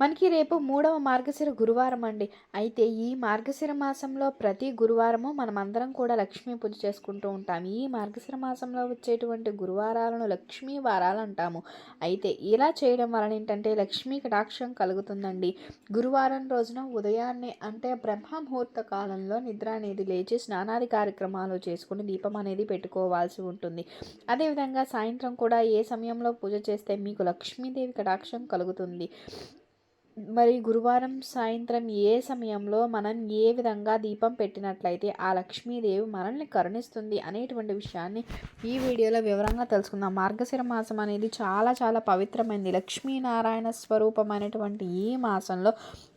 మనకి రేపు మూడవ మార్గశిర గురువారం అండి. అయితే ఈ మార్గశిర మాసంలో ప్రతి గురువారము మనమందరం కూడా లక్ష్మీ పూజ చేసుకుంటూ ఉంటాం. ఈ మార్గశిర మాసంలో వచ్చేటువంటి గురువారాలను లక్ష్మీ వారాలు అంటాము. అయితే ఇలా చేయడం వలన ఏంటంటే లక్ష్మీ కటాక్షం కలుగుతుందండి. గురువారం రోజున ఉదయాన్నే అంటే బ్రహ్మ ముహూర్త కాలంలో నిద్ర అనేది లేచి స్నానాది కార్యక్రమాలు చేసుకుని దీపం అనేది పెట్టుకోవాల్సి ఉంటుంది. అదేవిధంగా సాయంత్రం కూడా ఏ సమయంలో పూజ చేస్తే మీకు లక్ష్మీదేవి కటాక్షం కలుగుతుంది. మరి గురువారం సాయంత్రం ఏ సమయంలో మనం ఏ విధంగా దీపం పెట్టినట్లయితే ఆ లక్ష్మీదేవి మనల్ని కరుణిస్తుంది అనేటువంటి విషయాన్ని ఈ వీడియోలో వివరంగా తెలుసుకుందాం. మార్గశిర మాసం అనేది చాలా చాలా పవిత్రమైనది లక్ష్మీనారాయణ స్వరూపమైనటువంటి ఈ మాసంలో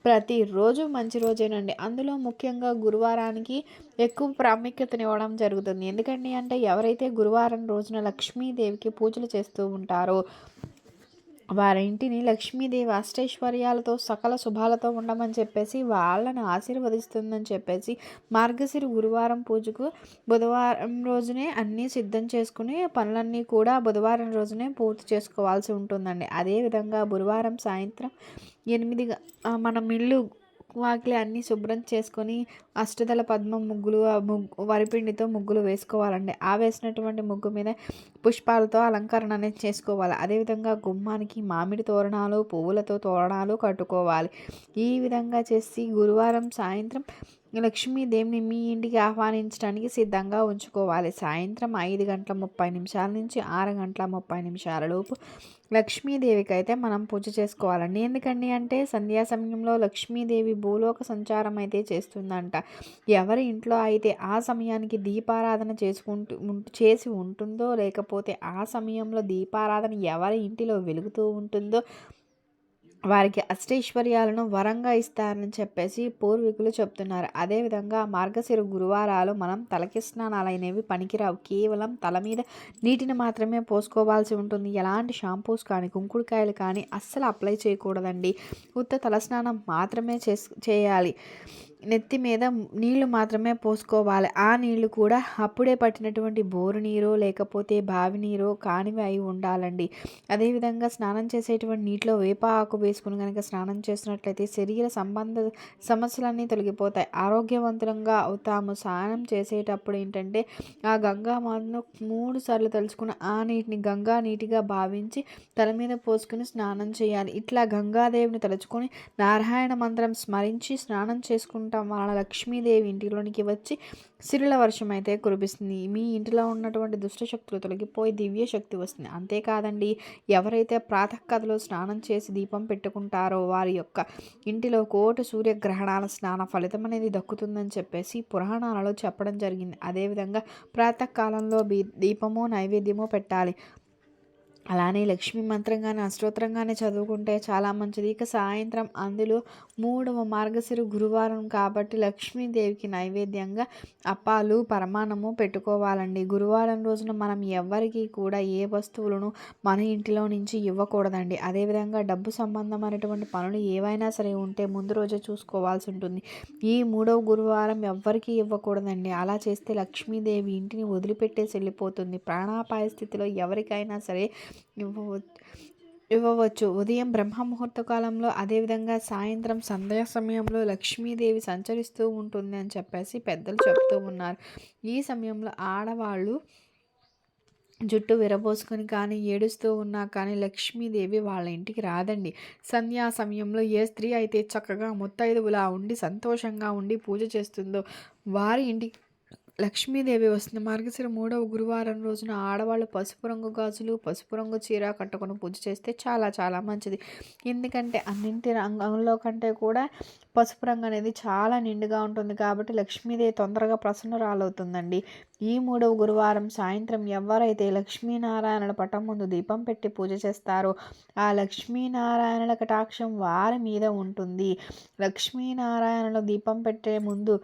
ప్రతిరోజు మంచి రోజేనండి. అందులో ముఖ్యంగా గురువారానికి ఎక్కువ ప్రాముఖ్యతనివ్వడం జరుగుతుంది. ఎందుకంటే అంటే ఎవరైతే గురువారం రోజున లక్ష్మీదేవికి పూజలు చేస్తూ ఉంటారో వారి ఇంటిని లక్ష్మీదేవి అష్టైశ్వర్యాలతో సకల శుభాలతో ఉండమని చెప్పేసి వాళ్ళని ఆశీర్వదిస్తుందని చెప్పేసి మార్గశిరి గురువారం పూజకు బుధవారం రోజునే అన్నీ సిద్ధం చేసుకుని పనులన్నీ కూడా బుధవారం రోజునే పూర్తి చేసుకోవాల్సి ఉంటుందండి. అదేవిధంగా గురువారం సాయంత్రం ఎనిమిది మనం ఇల్లు వాకిలి అన్నీ శుభ్రం చేసుకొని అష్టదల పద్మ ముగ్గులు ముగ్గు వరిపిండితో ముగ్గులు వేసుకోవాలండి. ఆ వేసినటువంటి ముగ్గు మీద పుష్పాలతో అలంకరణ అనేది చేసుకోవాలి. అదేవిధంగా గుమ్మానికి మామిడి తోరణాలు పువ్వులతో తోరణాలు కట్టుకోవాలి. ఈ విధంగా చేసి గురువారం సాయంత్రం లక్ష్మీదేవిని మీ ఇంటికి ఆహ్వానించడానికి సిద్ధంగా ఉంచుకోవాలి. సాయంత్రం ఐదు గంటల ముప్పై నిమిషాల నుంచి ఆరు గంటల ముప్పై నిమిషాల లోపు లక్ష్మీదేవికి అయితే మనం పూజ చేసుకోవాలండి. ఎందుకండి అంటే సంధ్యా సమయంలో లక్ష్మీదేవి భూలోక సంచారం అయితే చేస్తుందంట. ఎవరి ఇంట్లో అయితే ఆ సమయానికి దీపారాధన చేసుకుంటూ చేసి ఉంటుందో లేకపోతే ఆ సమయంలో దీపారాధన ఎవరి ఇంటిలో వెలుగుతూ ఉంటుందో వారికి అష్టైశ్వర్యాలను వరంగా ఇస్తారని చెప్పేసి పూర్వీకులు చెప్తున్నారు. అదేవిధంగా మార్గశిర గురువారాలు మనం తలకి స్నానాలు అనేవి పనికిరావు. కేవలం తల మీద నీటిని మాత్రమే పోసుకోవాల్సి ఉంటుంది. ఎలాంటి షాంపూస్ కానీ కుంకుడుకాయలు కానీ అస్సలు అప్లై చేయకూడదండి. ఉత్త తలస్నానం మాత్రమే చేయాలి. నెత్తి మీద నీళ్ళు మాత్రమే పోసుకోవాలి. ఆ నీళ్ళు కూడా అప్పుడే పట్టినటువంటి బోరు నీరు లేకపోతే బావి నీరు కానివి అయి ఉండాలండి. అదేవిధంగా స్నానం చేసేటువంటి నీటిలో వేప ఆకు వేసుకుని కనుక స్నానం చేసినట్లయితే శరీర సంబంధ సమస్యలన్నీ తొలగిపోతాయి. ఆరోగ్యవంతులంగా అవుతాము స్నానం చేసేటప్పుడు ఏంటంటే ఆ గంగా మాతను మూడు సార్లు తలుచుకుని ఆ నీటిని గంగా నీటిగా భావించి తల మీద పోసుకుని స్నానం చేయాలి. ఇట్లా గంగాదేవిని తలుచుకొని నారాయణ మంత్రం స్మరించి స్నానం చేసుకుంటూ ఉండటం వలన లక్ష్మీదేవి ఇంటిలోనికి వచ్చి సిరుల వర్షం అయితే కురిపిస్తుంది. మీ ఇంటిలో ఉన్నటువంటి దుష్టశక్తులు తొలగిపోయి దివ్య శక్తి వస్తుంది. అంతేకాదండి ఎవరైతే ప్రాతఃకథలో స్నానం చేసి దీపం పెట్టుకుంటారో వారి యొక్క ఇంటిలో కోటి సూర్యగ్రహణాల స్నాన ఫలితం అనేది దక్కుతుందని చెప్పేసి పురాణాలలో చెప్పడం జరిగింది. అదేవిధంగా ప్రాతకాలంలో దీపము నైవేద్యము పెట్టాలి. అలానే లక్ష్మీ మంత్రంగానే అష్టోత్తరంగానే చదువుకుంటే చాలా మంచిది. ఇక సాయంత్రం అందులో మూడవ మార్గశిర గురువారం కాబట్టి లక్ష్మీదేవికి నైవేద్యంగా అప్పాలు పరమాణము పెట్టుకోవాలండి. గురువారం రోజున మనం ఎవ్వరికీ కూడా ఏ వస్తువులను మన ఇంటిలో నుంచి ఇవ్వకూడదండి. అదేవిధంగా డబ్బు సంబంధమైనటువంటి పనులు ఏవైనా సరే ఉంటే ముందు రోజే చూసుకోవాల్సి ఉంటుంది. ఈ మూడవ గురువారం ఎవ్వరికీ ఇవ్వకూడదండి. అలా చేస్తే లక్ష్మీదేవి ఇంటిని వదిలిపెట్టేసి వెళ్ళిపోతుంది. ప్రాణాపాయ స్థితిలో ఎవరికైనా సరే ఇవ్వవచ్చు ఇవ్వవచ్చు. ఉదయం బ్రహ్మ ముహూర్త కాలంలో అదేవిధంగా సాయంత్రం సంధ్యా సమయంలో లక్ష్మీదేవి సంచరిస్తూ ఉంటుంది అని చెప్పేసి పెద్దలు చెప్తూ ఉన్నారు. ఈ సమయంలో ఆడవాళ్ళు జుట్టు విరబోసుకొని కానీ ఏడుస్తూ ఉన్నా కానీ లక్ష్మీదేవి వాళ్ళ ఇంటికి రాదండి. సంధ్యా సమయంలో ఏ స్త్రీ అయితే చక్కగా ముత్తైదువులా ఉండి సంతోషంగా ఉండి పూజ చేస్తుందో వారి ఇంటికి లక్ష్మీదేవి వస్తుంది. మార్గశిర మూడవ గురువారం రోజున ఆడవాళ్ళు పసుపు రంగు గాజులు పసుపు రంగు చీర కట్టుకొని పూజ చేస్తే చాలా చాలా మంచిది. ఎందుకంటే అన్నింటి రంగంలో కంటే కూడా పసుపు రంగు అనేది చాలా నిండుగా ఉంటుంది కాబట్టి లక్ష్మీదేవి తొందరగా ప్రసన్నరాలవుతుందండి. ఈ మూడవ గురువారం సాయంత్రం ఎవరైతే లక్ష్మీనారాయణల పటం ముందు దీపం పెట్టి పూజ చేస్తారో ఆ లక్ష్మీనారాయణల కటాక్షం వారి మీద ఉంటుంది. లక్ష్మీనారాయణలు దీపం పెట్టే ముందు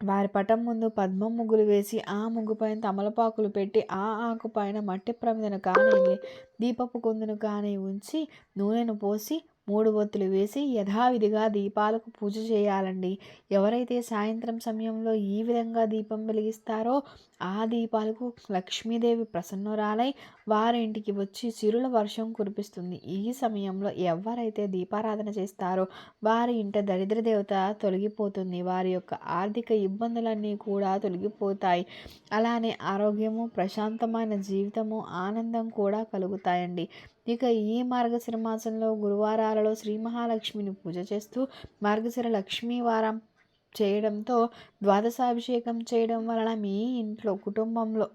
వారి పటం ముందు పద్మం ముగ్గులు వేసి ఆ ముగ్గు పైన తమలపాకులు పెట్టి ఆ ఆకు పైన మట్టి ప్రమిదను కానీ దీపపు కుందును కానీ ఉంచి నూనెను పోసి మూడు ఒత్తులు వేసి యథావిధిగా దీపాలకు పూజ చేయాలండి. ఎవరైతే సాయంత్రం సమయంలో ఈ విధంగా దీపం వెలిగిస్తారో ఆ దీపాలకు లక్ష్మీదేవి ప్రసన్నురాలై వారింటికి వచ్చి సిరుల వర్షం కురిపిస్తుంది. ఈ సమయంలో ఎవరైతే దీపారాధన చేస్తారో వారి ఇంట దరిద్ర దేవత తొలగిపోతుంది. వారి యొక్క ఆర్థిక ఇబ్బందులన్నీ కూడా తొలగిపోతాయి. అలానే ఆరోగ్యము ప్రశాంతమైన జీవితము ఆనందం కూడా కలుగుతాయండి. ఇక ఈ మార్గశిర మాసంలో గురువారాలలో శ్రీ మహాలక్ష్మిని పూజ చేస్తూ మార్గశిర లక్ష్మీ వారం చేయడంతో ద్వాదశాభిషేకం చేయడం వలన మీ ఇంట్లో కుటుంబంలో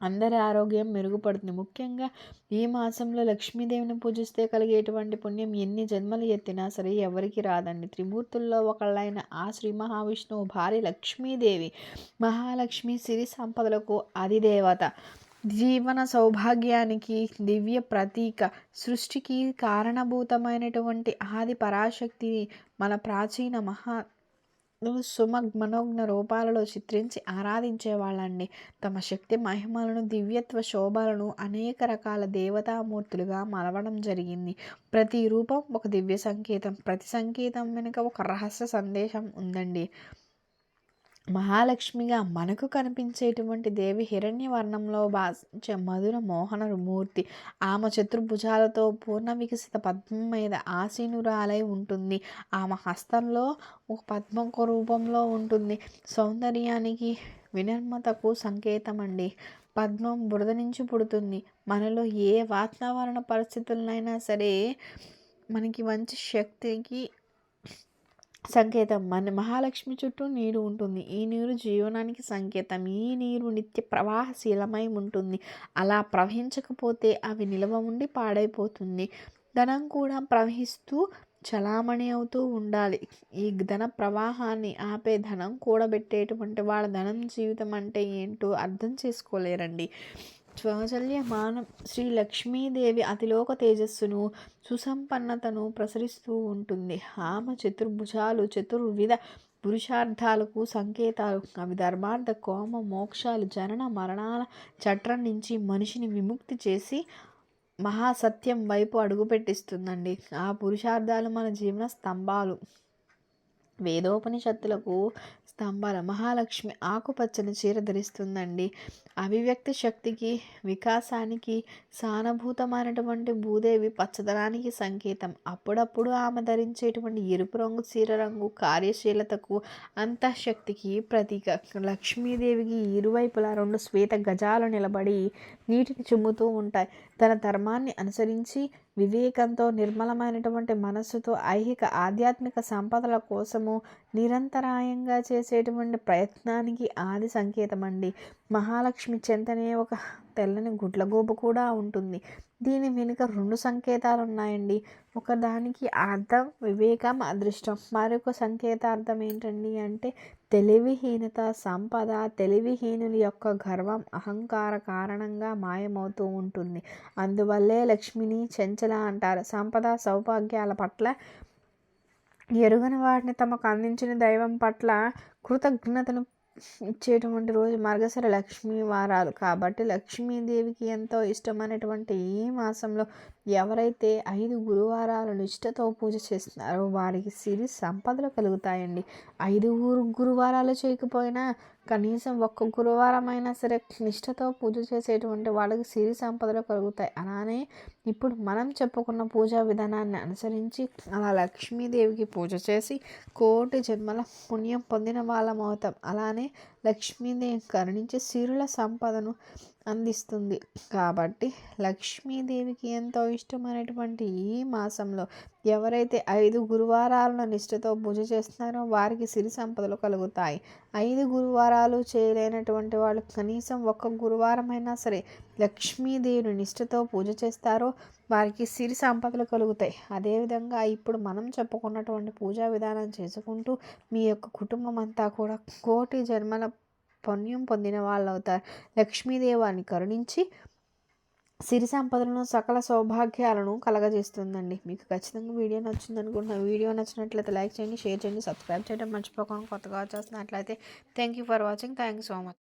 అందరి ఆరోగ్యం మెరుగుపడుతుంది. ముఖ్యంగా ఈ మాసంలో లక్ష్మీదేవిని పూజిస్తే కలిగేటువంటి పుణ్యం ఎన్ని జన్మలు ఎత్తినా సరే ఎవరికి రాదండి. త్రిమూర్తుల్లో ఒకళ్ళైన ఆ శ్రీ మహావిష్ణువు భార్య లక్ష్మీదేవి. మహాలక్ష్మి సిరి సంపదలకు అధిదేవత. జీవన సౌభాగ్యానికి దివ్య ప్రతీక. సృష్టికి కారణభూతమైనటువంటి ఆది పరాశక్తిని మన ప్రాచీన మహా సుమ మనోజ్ఞ రూపాలలో చిత్రించి ఆరాధించేవాళ్ళండి తమ శక్తి మహిమలను దివ్యత్వ శోభలను అనేక రకాల దేవతామూర్తులుగా మలవడం జరిగింది. ప్రతి రూపం ఒక దివ్య సంకేతం. ప్రతి సంకేతం వెనుక ఒక రహస్య సందేశం ఉందండి. మహాలక్ష్మిగా మనకు కనిపించేటువంటి దేవి హిరణ్యవర్ణంలో భాషించే మధుర మోహన మూర్తి. ఆమె చతుర్భుజాలతో పూర్ణ వికసిత పద్మం మీద ఆసీనురాలై ఉంటుంది. ఆమె హస్తంలో ఒక పద్మం రూపంలో ఉంటుంది. సౌందర్యానికి వినర్మతకు సంకేతం అండి పద్మం బురద నుంచి పుడుతుంది. మనలో ఏ వాతావరణ పరిస్థితులనైనా సరే మనకి మంచి శక్తికి సంకేతం. మన మహాలక్ష్మి చుట్టూ నీరు ఉంటుంది. ఈ నీరు జీవనానికి సంకేతం. ఈ నీరు నిత్య ప్రవాహశీలమై ఉంటుంది. అలా ప్రవహించకపోతే అవి నిలవ ఉండి పాడైపోతుంది. ధనం కూడా ప్రవహిస్తూ చలామణి అవుతూ ఉండాలి. ఈ ధన ప్రవాహాన్ని ఆపే ధనం కూడబెట్టేటువంటి వాళ్ళ ధనం జీవితం అంటే ఏంటో అర్థం చేసుకోలేరండి. మానం శ్రీ లక్ష్మీదేవి అతిలోక తేజస్సును సుసంపన్నతను ప్రసరిస్తూ ఉంటుంది. ఆమె చతుర్భుజాలు చతుర్విధ పురుషార్థాలకు సంకేతాలు. అవి ధర్మార్థ కోమ మోక్షాలు జనన మరణాల చట్రం నుంచి మనిషిని విముక్తి చేసి మహాసత్యం వైపు అడుగుపెట్టిస్తుందండి. ఆ పురుషార్థాలు మన జీవన స్తంభాలు. వేదోపనిషత్తులకు స్తంభాల మహాలక్ష్మి ఆకుపచ్చని చీర ధరిస్తుందండి. అభివ్యక్తి శక్తికి వికాసానికి సానుభూతమైనటువంటి భూదేవి పచ్చదనానికి సంకేతం. అప్పుడప్పుడు ఆమె ధరించేటువంటి ఎరుపు రంగు చీర రంగు కార్యశీలతకు అంతఃశక్తికి ప్రతీక. లక్ష్మీదేవికి ఇరువైపులా రెండు శ్వేత గజాలు నిలబడి నీటిని చుమ్ముతూ ఉంటాయి. తన ధర్మాన్ని అనుసరించి వివేకంతో నిర్మలమైనటువంటి మనస్సుతో ఐహిక ఆధ్యాత్మిక సంపదల కోసము నిరంతరాయంగా చేసేటువంటి ప్రయత్నానికి ఆది సంకేతం అండి మహాలక్ష్మి చెంతనే ఒక తెల్లని గుడ్లగూబ కూడా ఉంటుంది. దీని వెనుక రెండు సంకేతాలు ఉన్నాయండి ఒకదానికి అర్థం వివేకం అదృష్టం. మరొక సంకేతార్థం ఏంటండి అంటే తెలివిహీనత సంపద తెలివిహీనుల యొక్క గర్వం అహంకార కారణంగా మాయమవుతూ ఉంటుంది. అందువల్లే లక్ష్మిని చెంచల అంటారు. సంపద సౌభాగ్యాల పట్ల ఎరుగని వాటిని తమకు అందించిన దైవం పట్ల కృతజ్ఞతను ఇచ్చేటువంటి రోజు మార్గశర లక్ష్మీ వారాలు. కాబట్టి లక్ష్మీదేవికి ఎంతో ఇష్టమైనటువంటి ఈ మాసంలో ఎవరైతే ఐదు గురువారాలు నిష్ఠతో పూజ చేస్తున్నారో వారికి సిరి సంపదలు కలుగుతాయండి. ఐదు గురువారాలు చేయకపోయినా కనీసం ఒక్క గురువారం అయినా సరే నిష్ఠతో పూజ చేసేటువంటి వాళ్ళకి సిరి సంపదలు కలుగుతాయి. అలానే ఇప్పుడు మనం చెప్పుకున్న పూజా విధానాన్ని అనుసరించి అలా లక్ష్మీదేవికి పూజ చేసి కోటి జన్మల పుణ్యం పొందిన వాళ్ళం అవుతాం అలానే లక్ష్మీదేవి కరుణించి సిరుల సంపదను అందిస్తుంది. కాబట్టి లక్ష్మీదేవికి ఎంతో ఇష్టమైనటువంటి ఈ మాసంలో ఎవరైతే ఐదు గురువారాలను నిష్ఠతో పూజ చేస్తున్నారో వారికి సిరి సంపదలు కలుగుతాయి. ఐదు గురువారాలు చేయలేనటువంటి వాళ్ళు కనీసం ఒక్క గురువారం అయినా సరే లక్ష్మీదేవిని నిష్ఠతో పూజ చేస్తారో వారికి సిరి సంపదలు కలుగుతాయి. అదేవిధంగా ఇప్పుడు మనం చెప్పుకున్నటువంటి పూజా విధానం చేసుకుంటూ మీ యొక్క కుటుంబం అంతా కూడా కోటి జన్మల పుణ్యం పొందిన వాళ్ళు అవుతారు లక్ష్మీదేవాన్ని కరుణించి సిరి సంపదలను సకల సౌభాగ్యాలను కలగజేస్తుందండి. మీకు ఖచ్చితంగా వీడియో నచ్చింది వీడియో నచ్చినట్లయితే లైక్ చేయండి షేర్ చేయండి సబ్స్క్రైబ్ చేయడం మర్చిపోకుండా కొత్తగా వచ్చేస్తున్నట్లయితే thank you for watching. Thank you so much.